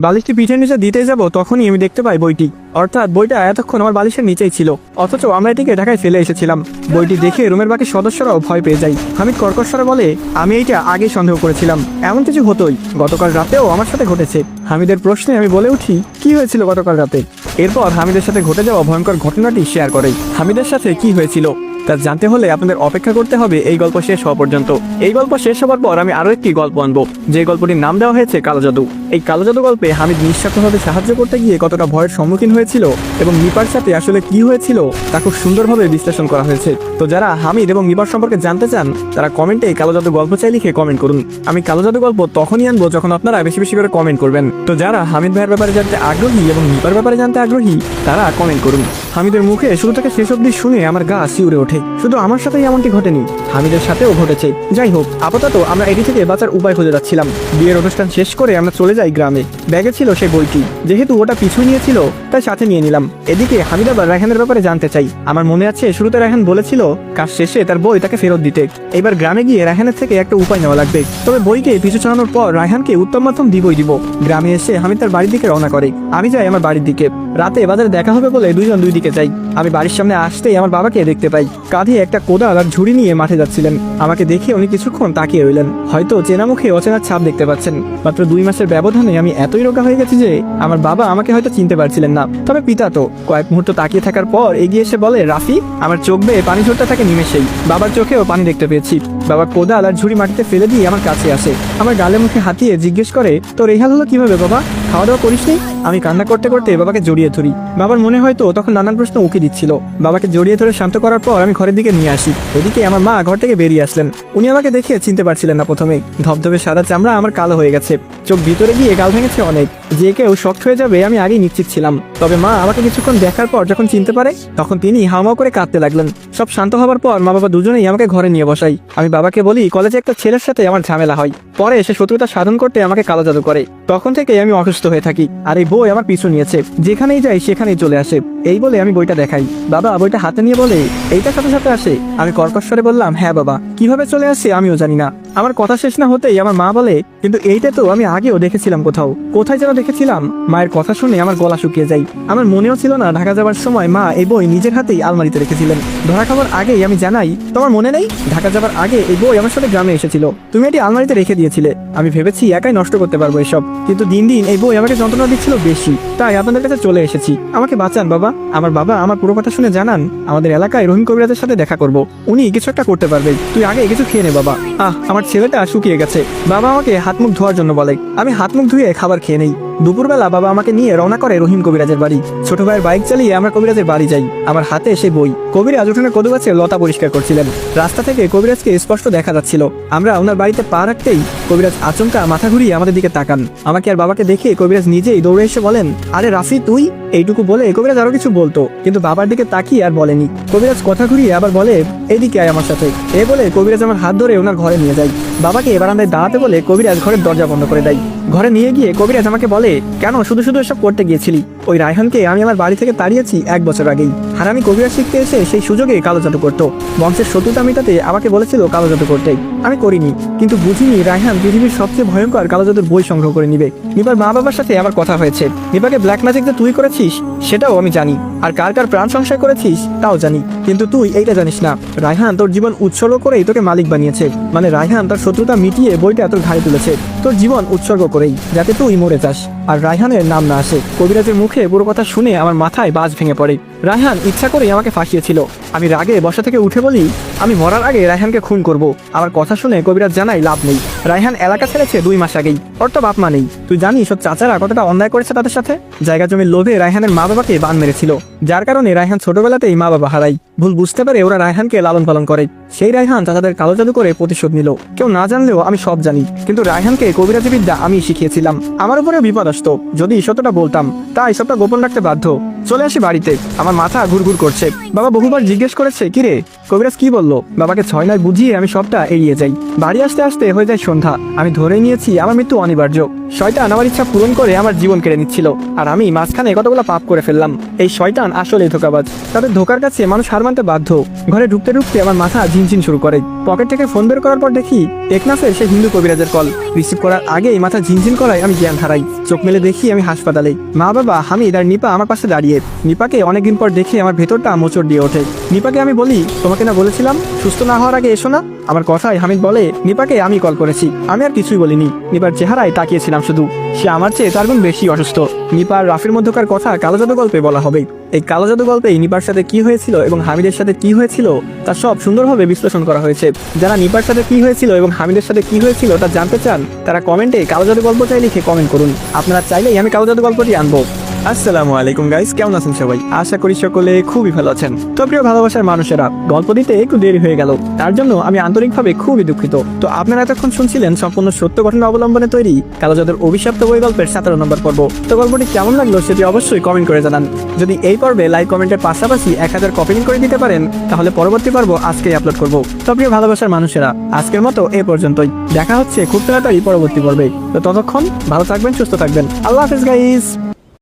বালিশটি পিঠের নিচে দিতে যাব, তখনই আমি দেখতে পাই বইটি। অর্থাৎ বইটা এতক্ষণ আমার বালিশের নিচেই ছিল। অথচ আমরা এটিকে ঢাকায় ফেলে এসেছিলাম। বইটি দেখে রুমের বাকি সদস্যরাও ভয় পেয়ে যায়। হামিদ কর্কশ্বরে বলে, আমি এইটা আগে সন্দেহ করেছিলাম। এমন কিছু হতোই। গতকাল রাতেও আমার সাথে ঘটেছে। হামিদের প্রশ্নে আমি বলে উঠি, কি হয়েছিল গতকাল রাতে? এরপর হামিদের সাথে ঘটে যাওয়া ভয়ঙ্কর ঘটনাটি শেয়ার করে। হামিদের সাথে কি হয়েছিল? তা জানতে হলে আপনাদের অপেক্ষা করতে হবে এই গল্প শেষ হওয়া পর্যন্ত। এই গল্প শেষ হওয়ার পর আমি আরও একটি গল্প আনব। যে গল্পটির নাম দেওয়া হয়েছে কালো জাদু। এই কালো জাদু গল্পে হামিদ নিঃস্বার্থভাবে সাহায্য করতে গিয়ে কতটা ভয়ের সম্মুখীন হয়েছিল এবং নিপার সাথে আসলে কি হয়েছিল তা খুব সুন্দরভাবে বিশ্লেষণ করা হয়েছে। তো যারা হামিদ এবং নিপার সম্পর্কে জানতে চান, তারা কমেন্টে কালো জাদু গল্প চাই লিখে কমেন্ট করুন। আমি কালো জাদু গল্প তখনই আনব যখন আপনারা বেশি বেশি করে কমেন্ট করবেন। তো যারা হামিদ ভাইয়ের ব্যাপারে জানতে আগ্রহী এবং নিপার ব্যাপারে জানতে আগ্রহী, তারা কমেন্ট করুন। হামিদের মুখে শুরু থেকে শেষ অব্দি শুনে আমার গা শিউরে ওঠে। শুধু আমার সাথেই এমনটি ঘটেনি, হামিদের সাথেও ঘটেছে। যাই হোক, আপাতত আমরা এটি থেকে বাঁচার উপায় খুঁজে যাচ্ছিলাম। বিয়ের অনুষ্ঠান শেষ করে আমরা চলে যাই গ্রামে। ব্যাগে ছিল সেই বইটি। যেহেতু ওটা পিছু নিয়েছিল, তাই সাথে নিয়ে নিলাম। এদিকে হামিদ আবার রায়হানের ব্যাপারে জানতে চাই। আমার মনে আছে, শুরুতে রায়হান বলেছিল, কাজ শেষে তার বই তাকে ফেরত দিতে। এবার গ্রামে গিয়ে রায়হানের থেকে একটা উপায় নেওয়া লাগবে। তবে বইকে পিছু চালানোর পর রায়হানকে উত্তম মাধ্যম দিবই দিব। গ্রামে এসে হামিদ তার বাড়ির দিকে রওনা করে। আমি যাই আমার বাড়ির দিকে। রাতে বাজারে দেখা হবে বলে দুইজন দুই দিকে যাই। আমি বাড়ির সামনে আসতেই আমার বাবাকে দেখতে পাই। কাঁধে একটা কোদাল আর ঝুড়ি নিয়ে মাঠে যাচ্ছিলেন। আমাকে দেখে উনি কিছুক্ষণ তাকিয়ে রইলেন। হয়তো চেনা মুখে অচেনার ছাপ দেখতে পাচ্ছেন। মাত্র দুই মাসের ব্যবধানে আমি এতই রোগা হয়ে গেছি যে, আমার বাবা আমাকে হয়তো চিনতে পারছিলেন না। তবে পিতা তো, কয়েক মুহূর্ত তাকিয়ে থাকার পর এগিয়ে এসে বলে, রাফি, আমার চোখ বেয়ে পানি ঝরতে থাকে নিমেষেই। বাবার চোখেও পানি দেখতে পেয়েছি। বাবা কোদাল আর ঝুড়ি মাটিতে ফেলে দিয়ে আমার কাছে আসে। আমার গালে মুখে হাতিয়ে জিজ্ঞেস করে, তোর এই হাল হলো কীভাবে, বাবা? খাওয়া দাওয়া করিসনি আমি কান্না করতে করতে বাবাকে জড়িয়ে ধরি। বাবার মনে হয়তো তখন নানান প্রশ্ন উকি দিচ্ছিল। বাবাকে জড়িয়ে ধরে শান্ত করার পর আমি ঘরের দিকে নিয়ে আসি। এদিকে আমার মা ঘর থেকে বেরিয়ে আসলেন। উনি আমাকে দেখে চিনতে পারছিলেন না প্রথমে। ধবধবে সাদা চামড়া আমার কালো হয়ে গেছে। চোখ ভিতরে গিয়ে গাল ভেঙেছে অনেক। যে কেউ শক্ত হয়ে যাবে, আমি আগেই নিশ্চিত ছিলাম। তবে মা আমাকে কিছুক্ষণ দেখার পর যখন চিনতে পারে, তখন তিনি হাওমাও করে কাঁদতে লাগলেন। সব শান্ত হবার পর মা বাবা দুজনেই আমাকে ঘরে নিয়ে বসাই। আমি বাবাকে বলি, কলেজে একটা ছেলের সাথে আমার ঝামেলা হয়। পরে সে শত্রুতা সাধন করতে আমাকে কালো জাদু করে। তখন থেকে আমি অসুস্থ হয়ে থাকি আর এই বই আমার পিছু নিয়েছে। যেখানেই যাই সেখানেই চলে আসে। এই বলে আমি বইটা দেখাই। বাবা বইটা হাতে নিয়ে বলে এইটা সাথে সাথে আসে। আমি কর্কশ্বরে বললাম হ্যাঁ বাবা, কীভাবে চলে আসে আমিও জানি না। আমার কথা শেষ না হতেই আমার মা বলে, কিন্তু এইটা তো আমি আগেও দেখেছিলাম কোথাও। কোথায় যেন দেখেছিলাম? মায়ের কথা শুনে আমার গলা শুকিয়ে যায়। আমার মনেও ছিল না ঢাকা যাওয়ার সময় মা এই বই নিজের হাতেই আলমারিতে রেখেছিলেন। ধরা খাবার আগেই আমি জানাই, তোমার মনে নেই? ঢাকা যাবার আগে এই বই আমার সাথে গ্রামে এসেছিল। তুমি এটি আলমারিতে রেখে দিয়েছিলে। আমি ভেবেছি একাই নষ্ট করতে পারব এসব। কিন্তু দিন দিন এই বই আমাকে যন্ত্রণা দিচ্ছিল বেশি। তাই আপনাদের কাছে চলে এসেছি। আমাকে বাঁচান বাবা। আমার বাবা আমার পুরো কথা শুনে জানান, আমাদের এলাকায় রহিম কবিরাজের সাথে দেখা করব। উনি কিছু একটা করতে পারবে তুই আগে কিছু খেয়ে নে বাবা। আহ, আমার ছেলেটা শুকিয়ে গেছে। বাবা আমাকে হাত মুখ ধোয়ার জন্য বলে। আমি হাত মুখ ধুয়ে খাবার খেয়ে নেই। দুপুরবেলা বাবা আমাকে নিয়ে রওনা করে রহিম কবিরাজের বাড়ি। ছোট ভাইয়ের বাইক চালিয়ে আমরা কবিরাজের বাড়ি যাই। আমার হাতে এসে বই। কবিরাজ উঠোনে কদু গাছে লতা পরিষ্কার করছিলেন। রাস্তা থেকে কবিরাজকে স্পষ্ট দেখা যাচ্ছিল। আমরা ওনার বাড়িতে পা রাখতেই কবিরাজ আচমকা মাথা ঘুরিয়ে আমাদের দিকে তাকান। আমাকে আর বাবাকে দেখে কবিরাজ নিজেই দৌড়ে এসে বলেন, আরে রাফি, তুই? এইটুকু বলে কবিরাজ আরও কিছু বলতো, কিন্তু বাবার দিকে তাকিয়ে আর বলেনি। কবিরাজ কথা ঘুরিয়ে আবার বলে, এদিকে আয় আমার সাথে। এ বলে কবিরাজ আমার হাত ধরে ওনার ঘরে নিয়ে যায়। বাবাকে বারান্দায় দাঁড়াতে বলে কবিরাজ ঘরের দরজা বন্ধ করে দেয়। ঘরে নিয়ে গিয়ে কবিরাজ আমাকে বলে, কেন শুধু শুধু এসব করতে গিয়েছিলি? ওই রায়হানকে আমি আমার বাড়ি থেকে তাড়িয়েছি এক বছর আগেই। আর আমি কবিরাজ শিখতে এসে সেই সুযোগে কালো জাদু করতো। বংশের শত্রুতা মেটাতে আমাকে বলেছিল কালো জাদু করতে। আমি করিনি, কিন্তু বুঝিনি রায়হান পৃথিবীর সবচেয়ে ভয়ঙ্কর কালো জাদুর বই সংগ্রহ করে নিবে। নিবার মা বাবার সাথে আমার কথা হয়েছে। নিবাকে ব্ল্যাক ম্যাজিক যে তুই করেছিস, সেটাও আমি জানি। আর কার কার প্রাণ সংশয় করেছিস, তাও জানি। কিন্তু তুই এইটা জানিস না। রায়হান তোর জীবন উৎসর্গ করেই তোকে মালিক বানিয়েছে। মানে রায়হান তার শত্রুতা মিটিয়ে বইটা তোর ঘাড়ে তুলেছে। তোর জীবন উৎসর্গ করেই, যাতে তুই মরে যাস। আর রায়হানের নাম না আসে। কবিরাজের মুখে পুরো কথা শুনে আমার মাথায় বাজ ভেঙে পড়ে। রায়হান ইচ্ছা করেই আমাকে ফাঁসিয়েছিল। আমি রাগে বসা থেকে উঠে বলি, আমি মরার আগে রায়হানকে খুন করব। আমার কথা শুনে কবিরাজ জানাই লাভ নেই। রায়হান এলাকা ছেড়েছে দুই মাস আগেই। ওর তো বাপ মা নেই। তুই জানিস, ওর চাচারা কতটা অন্যায় করেছে তাদের সাথে? জায়গা জমির লোভে রায়হানের মা বাবাকে বান মেরেছিল। যার কারণে রায়হান ছোটবেলাতেই মা বাবা হারাই ভুল বুঝতে পারে ওরা রায়হানকে লালন পালন করে। সেই রায়হান চাচাদের কালো জাদু করে প্রতিশোধ নিল। কেউ না জানলেও আমি সব জানি, কিন্তু রায়হানকে কবিরাজি বিদ্যা আমি শিখিয়েছিলাম। আমার উপরেও বিপদ আসতো, যদি সত্যটা বলতাম তাই সবটা গোপন রাখতে বাধ্য। চলে আসি বাড়িতে। আমার মাথা ঘুরঘুর করছে। বাবা বহুবার জিজ্ঞেস করেছে কিরে কবিরাজ কি বলল? বাবাকে ছয় নয় বুঝিয়ে আমি সবটা এড়িয়ে যাই। বাড়ি আসতে আসতে হয়ে যায় সন্ধ্যা। আমি ধরে নিয়েছি, আমার মৃত্যু অনিবার্য। শয়তান আমার ইচ্ছা পূরণ করে আমার জীবন কেড়ে নিচ্ছিল, আর আমি মাঝখানে কতগুলো পাপ করে ফেললাম। এই শয়তান আসলে ধোকাবাজ। তাদের ধোকার কাছে মানুষ হার মানতে বাধ্য। ঘরে ঢুকতে ঢুকতে আমার মাথা ঝিনঝিন শুরু করে। পকেট থেকে ফোন বের করার পর দেখি টেকনাফের সে হিন্দু কবিরাজের কল। রিসিভ করার আগেই মাথা ঝিনঝিন করায় আমি জ্ঞান হারাই। চোখ মেলে দেখি আমি হাসপাতালে। মা বাবা হামিদ আর নিপা আমার পাশে দাঁড়িয়ে। নিপাকে অনেকদিন পর দেখে আমার ভেতরটা মোচড় দিয়ে ওঠে। নিপাকে আমি বলি, তোমাকে না বলেছিলাম? সুস্থ না হওয়ার আগে এসো না। আমার কথায় হামিদ বলে, নিপাকে আমি কল করেছি। আমি আর কিছুই বলিনি। নিপার চেহারায় তাকিয়েছিলাম শুধু। সে আমার চেয়ে তার গুণ বেশি অসুস্থ। নিপা আর রাফির মধ্যকার কথা কালো জাদু গল্পে বলা হবে। এই কালো জাদু গল্পে নিপার সাথে কি হয়েছিল এবং হামিদের সাথে কি হয়েছিল, তা সব সুন্দরভাবে বিশ্লেষণ করা হয়েছে। যারা নিপার সাথে কি হয়েছিল এবং হামিদের সাথে কি হয়েছিল তা জানতে চান, তারা কমেন্টে কালো জাদু গল্পটাই লিখে কমেন্ট করুন। আপনারা চাইলেই আমি কালো জাদু গল্পটি আনব। আসসালামু আলাইকুম গাইস কেমন আছেন সবাই? আশা করি সকলে খুবই ভালো আছেন। তো প্রিয় ভালোবাসার মানুষেরা, গল্প দিতে একটু দেরি হয়ে গেল। তার জন্য আমি আন্তরিকভাবে খুবই দুঃখিত। তো আপনারা এতক্ষণ শুনছিলেন সম্পূর্ণ সত্য ঘটনা অবলম্বনে তৈরি কালো জাদুর অভিশপ্ত বই গল্পের সতেরো নম্বর পর্ব। তো গল্পটি কেমন লাগল সেটি অবশ্যই কমেন্ট করে জানান। যদি এই পর্বে লাইক কমেন্টের পাশাপাশি এক হাজার কপি করে দিতে পারেন, তাহলে পরবর্তী পর্ব আজকেই আপলোড করব। তো প্রিয় ভালোবাসার মানুষেরা, আজকের মতো এ পর্যন্তই। দেখা হচ্ছে খুব তাড়াতাড়ি পরবর্তী পর্বে। তো ততক্ষণ ভালো থাকবেন, সুস্থ থাকবেন। আল্লাহ হাফিজ গাইস